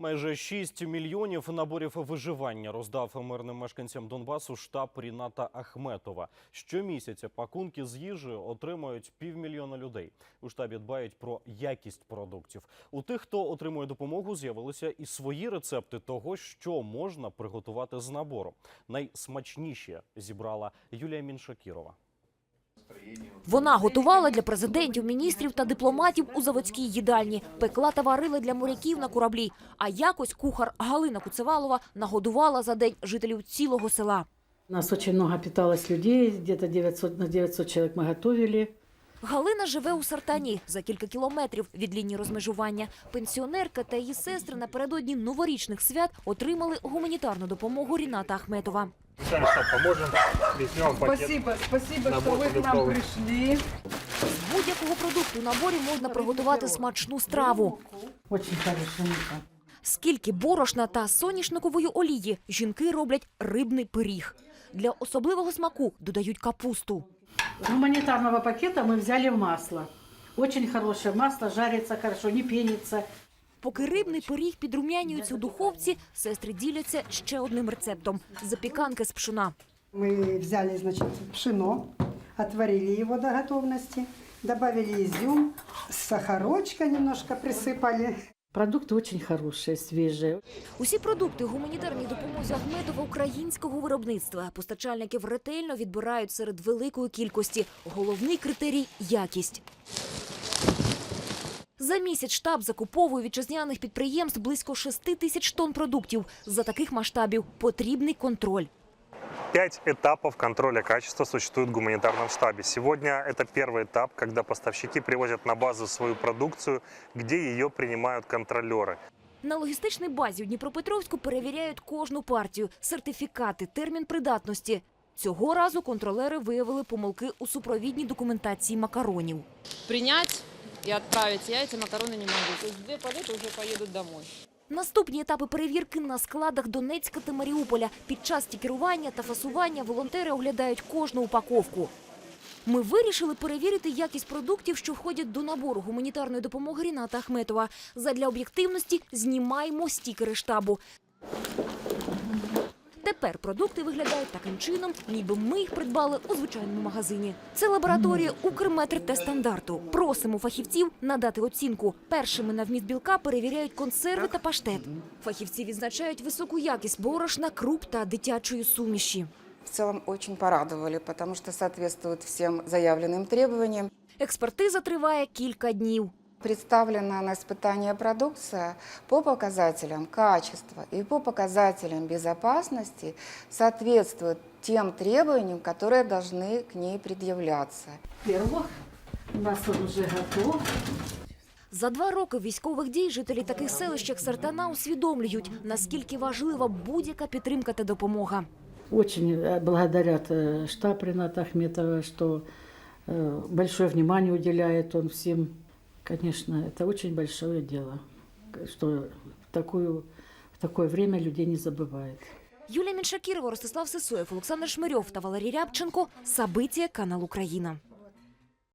Майже 6 мільйонів наборів виживання роздав мирним мешканцям Донбасу штаб Ріната Ахметова. Щомісяця пакунки з їжі отримують півмільйона людей. У штабі дбають про якість продуктів. У тих, хто отримує допомогу, з'явилися і свої рецепти того, що можна приготувати з набору. Найсмачніші зібрала Юлія Міншакірова. Вона готувала для президентів, міністрів та дипломатів у заводській їдальні, пекла та варила для моряків на кораблі. А якось кухар Галина Куцевалова нагодувала за день жителів цілого села. У нас очень много питалось людей, где-то 900, на 900 человек мы готовили. Галина живе у Сартані за кілька кілометрів від лінії розмежування. Пенсіонерка та її сестри напередодні новорічних свят отримали гуманітарну допомогу Ріната Ахметова. Сами что, поможем, возьмем пакет. Спасибо, спасибо, Набор что вы к нам продуктовый. пришли. З будь-якого продукту у наборі можна приготувати смачну страву. Очень хорошая мука. Скільки борошна та соняшникової олії жінки роблять рибний пиріг. Для особливого смаку додають капусту. С гуманитарного пакета мы взяли масло. Очень хорошее масло, жарится хорошо, не пенится. Поки рибний пиріг підрумянюється у духовці, сестри діляться ще одним рецептом – запіканки з пшона. Мы взяли, значит, пшено, отварили его до готовности, добавили изюм, сахарочка немножко присыпали. Продукты очень хорошие, свежие. Усі продукти гуманітарній допомозі Ахметова українського виробництва. Постачальників ретельно відбирають серед великої кількості. Головний критерій – якість. За місяць штаб закуповує вітчизняних підприємств близько 6 тисяч тонн продуктів. За таких масштабів потрібний контроль. Пять этапов контроля качества существует в гуманитарном штабе. Сегодня это первый этап, когда поставщики привозят на базу свою продукцию, где ее принимают контролеры. На логістичній базі у Дніпропетровську перевіряють кожну партію, сертифікати, термін придатності. Цього разу контролери виявили помилки у супровідній документації макаронів. принять и отправить я эти макароны не могу. То есть две палеты уже поедут домой. Наступні етапи перевірки на складах Донецька та Маріуполя. Під час тікерування та фасування волонтери оглядають кожну упаковку. Ми вирішили перевірити якість продуктів, що входять до набору гуманітарної допомоги Ріната Ахметова. Задля об'єктивності знімаємо стікери штабу. Тепер продукти виглядають таким чином, ніби ми їх придбали у звичайному магазині. Це лабораторія Укрметр та стандарту. Просимо фахівців надати оцінку. Першими на вміст білка перевіряють консерви та паштет. Фахівці відзначають високу якість борошна, круп та дитячої суміші. в целом очень порадовали, потому что соответствует всем заявленным требованиям. Експертиза триває кілька днів. Представлена на испытание продукция по показателям качества и по показателям безопасности соответствует тем требованиям, которые должны к ней предъявляться. Пирог у нас он уже готов. За два роки військових дій жителі таких селищ, як Сартана, усвідомлюють, наскільки важлива будь-яка підтримка та допомога. Очень э, благодарят э, штаб Рената Ахметова, что э, большое внимание уделяет он всем. Конечно, это очень большое дело, что в, такую, в такое время людей не забывает. Юлія Міншакірова, Ростислав Сисоєв, Олександр Шмирьов та Валерій Рябченко. Сабиття, канал Україна.